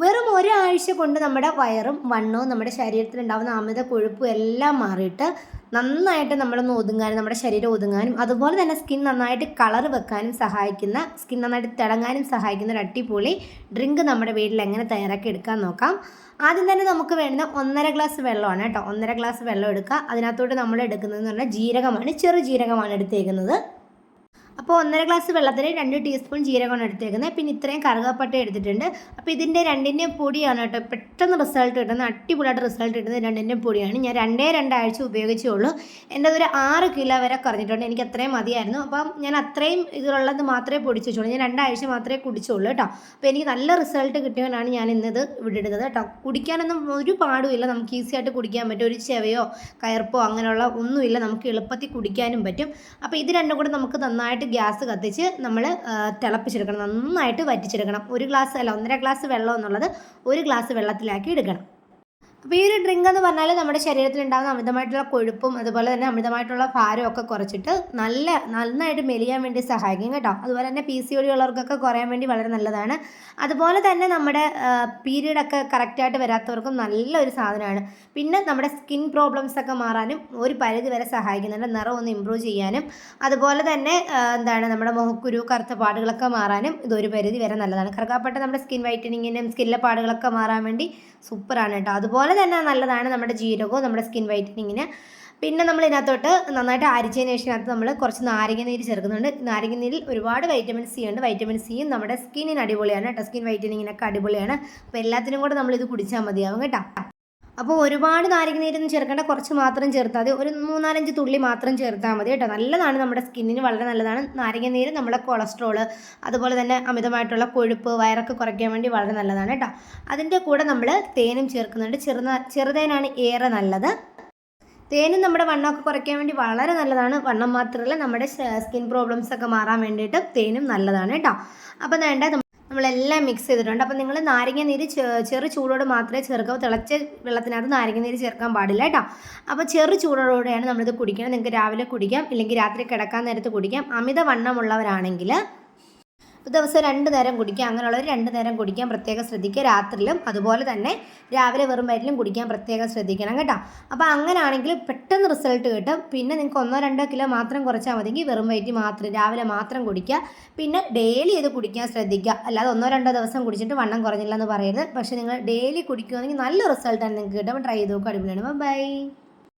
വെറും ഒരാഴ്ച കൊണ്ട് നമ്മുടെ വയറും വണ്ണവും നമ്മുടെ ശരീരത്തിൽ ഉണ്ടാകുന്ന അമിത കൊഴുപ്പും എല്ലാം മാറിയിട്ട് നന്നായിട്ട് നമ്മളൊന്ന് ഒതുങ്ങാനും നമ്മുടെ ശരീരം ഒതുങ്ങാനും അതുപോലെ തന്നെ സ്കിൻ നന്നായിട്ട് കളർ വെക്കാനും സഹായിക്കുന്ന സ്കിൻ നന്നായിട്ട് തിളങ്ങാനും സഹായിക്കുന്ന ഒരു അടിപൊളി ഡ്രിങ്ക് നമ്മുടെ വീട്ടിൽ എങ്ങനെ തയ്യാറാക്കി എടുക്കാൻ നോക്കാം. ആദ്യം തന്നെ നമുക്ക് വേണ്ടുന്ന ഒന്നര ഗ്ലാസ് വെള്ളമാണ് കേട്ടോ. ഒന്നര ഗ്ലാസ് വെള്ളം എടുക്കുക. അതിനകത്തോട്ട് നമ്മൾ എടുക്കുന്നതെന്ന് പറഞ്ഞാൽ ജീരകമാണ്. ചെറു ജീരകമാണ് എടുത്തേക്കുന്നത്. അപ്പോൾ ഒന്നര ഗ്ലാസ് വെള്ളത്തിൽ രണ്ട് ടീസ്പൂൺ ജീരകമാണ് എടുത്തേക്കുന്നത്. പിന്നെ ഇത്രയും കറുകപ്പട്ട എടുത്തിട്ടുണ്ട്. അപ്പോൾ ഇതിന്റെ രണ്ടിന്റെയും പൊടിയാണ് കേട്ടോ. പെട്ടെന്ന് റിസൾട്ട് കിട്ടുന്നത്. അടിപൊളിയായിട്ട് റിസൾട്ട് കിട്ടുന്നത് രണ്ടിന്റെയും പൊടിയാണ്. ഞാൻ രണ്ടേ രണ്ടാഴ്ച ഉപയോഗിച്ചുള്ളൂ. എന്റെ ഒരു ആറ് കിലോ വരെ കുറഞ്ഞിട്ടുണ്ട്. എനിക്ക് അത്രയും മതിയായിരുന്നു. അപ്പം ഞാൻ അത്രയും ഇതിലുള്ളത് മാത്രമേ പൊടിച്ചു വെച്ചുള്ളൂ. ഞാൻ രണ്ടാഴ്ച മാത്രമേ കുടിച്ചുള്ളൂ കേട്ടോ. അപ്പോൾ എനിക്ക് നല്ല റിസൾട്ട് കിട്ടിയവനാണ് ഞാൻ ഇന്നത് ഇവിടെ ഇടുന്നത് കേട്ടോ. കുടിക്കാനൊന്നും ഒരു പാടുമില്ല നമുക്ക് ഈസി ആയിട്ട് കുടിക്കാൻ പറ്റും. ഒരു ചെവയോ കയർപ്പോ അങ്ങനെയുള്ള ഒന്നുമില്ല. നമുക്ക് എളുപ്പത്തിൽ കുടിക്കാനും പറ്റും. അപ്പോൾ ഇത് രണ്ടും കൂടെ നമുക്ക് നന്നായിട്ട് ഗ്യാസ് കത്തിച്ച് നമ്മൾ തിളപ്പിച്ചെടുക്കണം. നന്നായിട്ട് വറ്റിച്ചെടുക്കണം. ഒരു ഗ്ലാസ് അല്ല ഒന്നര ഗ്ലാസ് വെള്ളം എന്നുള്ളത് ഒരു ഗ്ലാസ് വെള്ളത്തിലാക്കി എടുക്കണം. അപ്പോൾ ഈ ഒരു ഡ്രിങ്ക് എന്ന് പറഞ്ഞാൽ നമ്മുടെ ശരീരത്തിൽ ഉണ്ടാകുന്ന അമിതമായിട്ടുള്ള കൊഴുപ്പും അതുപോലെ തന്നെ അമിതമായിട്ടുള്ള ഭാരവും ഒക്കെ കുറച്ചിട്ട് നല്ല നന്നായിട്ട് മെലിയാൻ വേണ്ടി സഹായിക്കും കേട്ടോ. അതുപോലെ തന്നെ പി സി ഒ ഡി ഉള്ളവർക്കൊക്കെ കുറയാൻ വേണ്ടി വളരെ നല്ലതാണ്. അതുപോലെ തന്നെ നമ്മുടെ പീരീഡ് ഒക്കെ കറക്റ്റായിട്ട് വരാത്തവർക്കും നല്ലൊരു സാധനമാണ്. പിന്നെ നമ്മുടെ സ്കിൻ പ്രോബ്ലംസ് ഒക്കെ മാറാനും ഒരു പരിധി വരെ സഹായിക്കുന്നുണ്ട്. നിറം ഒന്ന് ഇമ്പ്രൂവ് ചെയ്യാനും അതുപോലെ തന്നെ എന്താണ് നമ്മുടെ മുഖക്കുരു കറുത്ത പാടുകളൊക്കെ മാറാനും ഇതൊരു പരിധി വരെ നല്ലതാണ്. കറുകാപ്പട്ട നമ്മുടെ സ്കിൻ വൈറ്റനിങ്ങിനും സ്കിന്നിലെ പാടുകളൊക്കെ മാറാൻ വേണ്ടി സൂപ്പറാണ് കേട്ടോ. അതുപോലെ തന്നെ നല്ലതാണ് നമ്മുടെ ജീരകവും നമ്മുടെ സ്കിൻ വൈറ്റനിങ്ങിന് പിന്നെ നമ്മൾ ഇതിനകത്തോട്ട് നന്നായിട്ട് അരിച്ചതിന് ശേഷം അതിനകത്ത് നമ്മൾ കുറച്ച് നാരങ്ങ നീര് ചേർക്കുന്നുണ്ട്. നാരങ്ങ നീരിൽ ഒരുപാട് വൈറ്റമിൻ സി ഉണ്ട്. വൈറ്റമിൻ സിയും നമ്മുടെ സ്കിന്നിന് അടിപൊളിയാണ് കേട്ടോ. സ്കിൻ വൈറ്റനിങ്ങിനൊക്കെ അടിപൊളിയാണ്. അപ്പോൾ എല്ലാത്തിനും കൂടെ നമ്മളിത് കുടിച്ചാൽ മതിയാവും കേട്ടോ. അപ്പോൾ ഒരുപാട് നാരങ്ങ നീരൊന്നും ചേർക്കേണ്ട കുറച്ച് മാത്രം ചേർത്താൽ മതി. ഒരു മൂന്നാലഞ്ച് തുള്ളി മാത്രം ചേർത്താൽ മതി കേട്ടോ. നല്ലതാണ് നമ്മുടെ സ്കിന്നിന് വളരെ നല്ലതാണ്. നാരങ്ങ നീര് നമ്മുടെ കൊളസ്ട്രോൾ അതുപോലെ തന്നെ അമിതമായിട്ടുള്ള കൊഴുപ്പ് വയറൊക്കെ കുറയ്ക്കാൻ വേണ്ടി വളരെ നല്ലതാണ് കേട്ടോ. അതിന്റെ കൂടെ നമ്മൾ തേനും ചേർക്കുന്നുണ്ട്. ചെറുന ചെറുതേനാണ് ഏറെ നല്ലത്. തേനും നമ്മുടെ വണ്ണമൊക്കെ കുറയ്ക്കാൻ വേണ്ടി വളരെ നല്ലതാണ്. വണ്ണം മാത്രമല്ല നമ്മുടെ സ്കിൻ പ്രോബ്ലംസ് ഒക്കെ മാറാൻ വേണ്ടിയിട്ട് തേനും നല്ലതാണ് കേട്ടോ. അപ്പോൾ വേണ്ട നമ്മളെല്ലാം മിക്സ് ചെയ്തിട്ടുണ്ട്. അപ്പോൾ നിങ്ങൾ നാരങ്ങ നീര് ചെറു ചൂടോട് മാത്രമേ ചേർക്കാവൂ. തിളച്ച വെള്ളത്തിനകത്ത് നാരങ്ങ നീര് ചേർക്കാൻ പാടില്ല കേട്ടോ. അപ്പോൾ ചെറു ചൂടോടെയാണ് നമ്മളിത് കുടിക്കണം. നിങ്ങൾക്ക് രാവിലെ കുടിക്കാം. ഇല്ലെങ്കിൽ രാത്രി കിടക്കാൻ നേരത്ത് കുടിക്കാം. അമിത വണ്ണമുള്ളവരാണെങ്കിൽ ദിവസം രണ്ട് നേരം കുടിക്കുക അങ്ങനെയുള്ളവർ രണ്ട് നേരം കുടിക്കാൻ പ്രത്യേകം ശ്രദ്ധിക്കുക. രാത്രിയിലും അതുപോലെ തന്നെ രാവിലെ വെറും വയറ്റിലും കുടിക്കാൻ പ്രത്യേകം ശ്രദ്ധിക്കണം കേട്ടോ. അപ്പോൾ അങ്ങനെയാണെങ്കിൽ പെട്ടെന്ന് റിസൾട്ട് കിട്ടും. പിന്നെ നിങ്ങൾക്ക് ഒന്നോ രണ്ടോ കിലോ മാത്രം കുറച്ചാൽ മതിയെങ്കിൽ വെറും വയറ്റി മാത്രം രാവിലെ മാത്രം കുടിക്കുക. പിന്നെ ഡെയിലി ഇത് കുടിക്കാൻ ശ്രദ്ധിക്കുക. അല്ലാതെ ഒന്നോ രണ്ടോ ദിവസം കുടിച്ചിട്ട് വണ്ണം കുറഞ്ഞില്ല എന്ന് പറയരുത്. പക്ഷേ നിങ്ങൾ ഡെയിലി കുടിക്കുകയാണെങ്കിൽ നല്ല റിസൾട്ടാണ് നിങ്ങൾക്ക് കിട്ടും ട്രൈ ചെയ്ത് നോക്കുക അടിപൊളിയാണ്. ബൈ